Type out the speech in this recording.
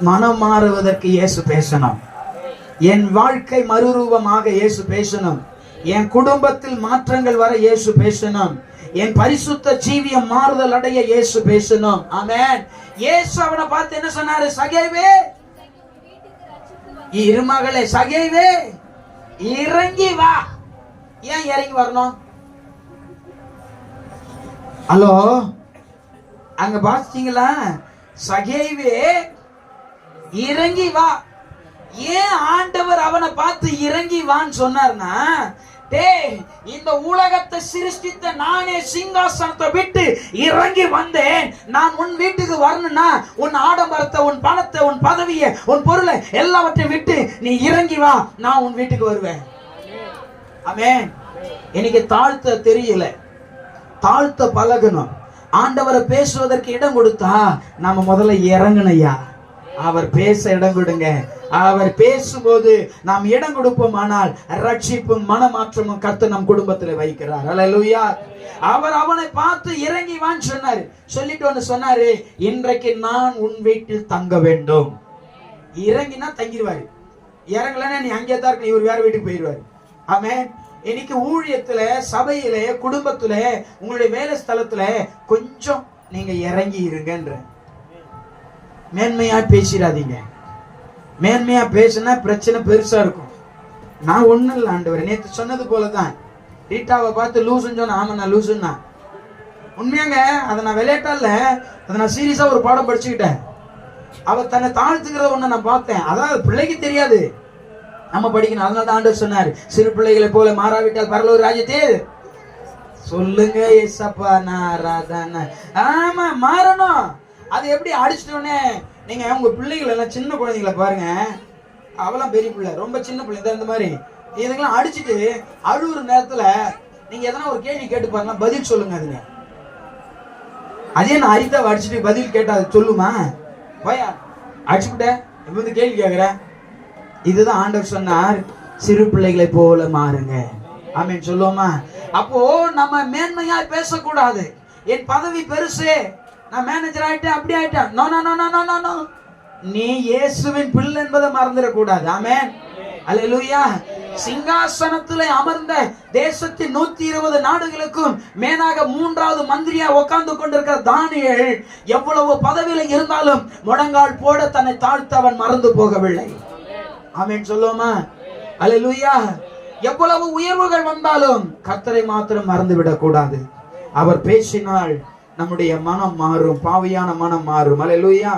மனம் மாறுவதற்கு இயேசு பேசணும். என் வாழ்க்கை மறுரூபமாக இயேசு பேசணும். என் குடும்பத்தில் மாற்றங்கள் வர இயேசு பேசணும். என் பரிசுத்த ஜீவியம் மாறுதல் அடைய இயேசு பேசணும். ஆமேன். இயேசு அவனை பார்த்து என்ன சொன்னாரு? சகைவே இருமகளே சகைவே இறங்கி வா. ஏன் இறங்கி வரணும்? ஹலோ அங்க பாத்தீங்களா? சகைவே இறங்கி வா. ஏன் ஆண்டவர் அவனை பார்த்து இறங்கி வான்னு சொன்னார்னா டேய் இந்த உலகத்தை சிருஷ்டித்த நானே சிங்காசனத்தை விட்டு இறங்கி வந்தேன். நான் உன் வீட்டுக்கு வரணும்னா உன் ஆடம்பரத்தை உன் பணத்தை உன் பதவியை உன் பொருளை எல்லாவற்றையும் விட்டு நீ இறங்கி வா. நான் உன் வீட்டுக்கு வருவேன். ஆமென். எனக்கு தாழ்த்த தெரியல. தாழ்த்த பழகணும். ஆண்டவரை பேசுவதற்கு இடம் கொடுத்தா நாம முதல்ல இறங்கணையா அவர் பேச இடம் கொடுங்க அவர் பேசும்போது நாம் இடம் கொடுப்போம் ஆனால் ரட்சிப்பும் மனமாற்றமும் கத்து நம் குடும்பத்தில் வைக்கிறார். அலலுயா அவர் அவனை பார்த்து இறங்கி வான்னு சொன்னாரு. சொல்லிட்டு ஒன்று சொன்னாரு இன்றைக்கு நான் உன் வீட்டில் தங்க வேண்டும். இறங்கினா தங்கிடுவாரு. இறங்கலன்னா நீ அங்கே தான் இருக்க இவர் வேற வீட்டுக்கு போயிடுவாரு. ஆமே இன்னைக்கு ஊழியத்துல சபையில குடும்பத்துல உங்களுடைய வேலை ஸ்தலத்துல கொஞ்சம் நீங்க இறங்கி இருங்கன்ற. மேன்மையா பேசிடாதீங்க. மேன்மையா பேசினா பிரச்சனை பெருசா இருக்கும். நான் ஒன்றும் இல்லை ஆண்டவர். நேத்து சொன்னது போலதான். ரீட்டாவை பார்த்து லூசுன்னு சொன்ன ஆமா நான் லூசுன்னா. உண்மையாங்க அதை நான் விளையாட்டா இல்ல அதை நான் சீரியஸா ஒரு பாடம் படிச்சுக்கிட்டேன். அவ தன்னை தாழ்த்துக்கிறத ஒண்ணு நான் பார்த்தேன். அதான் பிள்ளைக்கு தெரியாது. நம்ம படிக்கணும். அதனால தான் ஆண்டவர் சொன்னார் சிறு பிள்ளைகளை போல மாறாவிட்டால் பரலூர் ராஜ்யத்தில் சொல்லுங்க ஏசப்பா நாராதன ஆமா மாறணும். அது எப்படி அடிச்சிட்டோன்னே நீங்க உங்க பிள்ளைகள் எல்லாம் சின்ன குழந்தைங்கள பாருங்க. அவெல்லாம் பெரிய பிள்ளை ரொம்ப சின்ன பிள்ளை. இந்த- இந்த மாதிரி. இதுக்கெல்லாம் அடிச்சுட்டு அழுகுற நேரத்துல நீங்க எதனா ஒரு கேள்வி கேட்டு பாருங்க பதில் சொல்லுங்க அதுங்க அதே நான் அரிதாவை அடிச்சுட்டு பதில் கேட்டா அது சொல்லுமா? பயா? அடிச்சுக்கிட்டேன் இப்ப வந்து கேள்வி கேட்கிறேன் இதுதான் ஆண்டவர் சொன்னார் சிறு பிள்ளைகளை போல மாறுங்க. ஆமீன் சொல்லுவோமா? அப்போ நம்ம மேன்மையா பேசக்கூடாது. என் பதவி பெருசு. நான் மேனேஜர் ஆயிட்டேன் அப்படி ஆயிட்டேன். No no no no no no no நீ இயேசுவின் பிள்ளை என்பதை மறந்துடக்கூடாது. ஆமே அலையலூயா சிங்காசனத்தில் அமர்ந்த தேசத்தின் நூத்தி இருபது நாடுகளுக்கும் மேலாக மூன்றாவது மந்திரியா உட்கார்ந்து கொண்டிருக்கிற தானியல் எவ்வளவு பதவியில இருந்தாலும் முடங்கால் போட தன்னை தாழ்த்த அவன் மறந்து போகவில்லை. ஆமேன் சொல்லுவோமா? அலையலூயா எவ்வளவு உயர்வுகள் வந்தாலும் கர்த்தரை மாத்திரம் மறந்து விடக்கூடாது அவர் பேசினால் நம்முடைய மனம் மாறும் பாவியான மனம் மாறும். அலையலூயா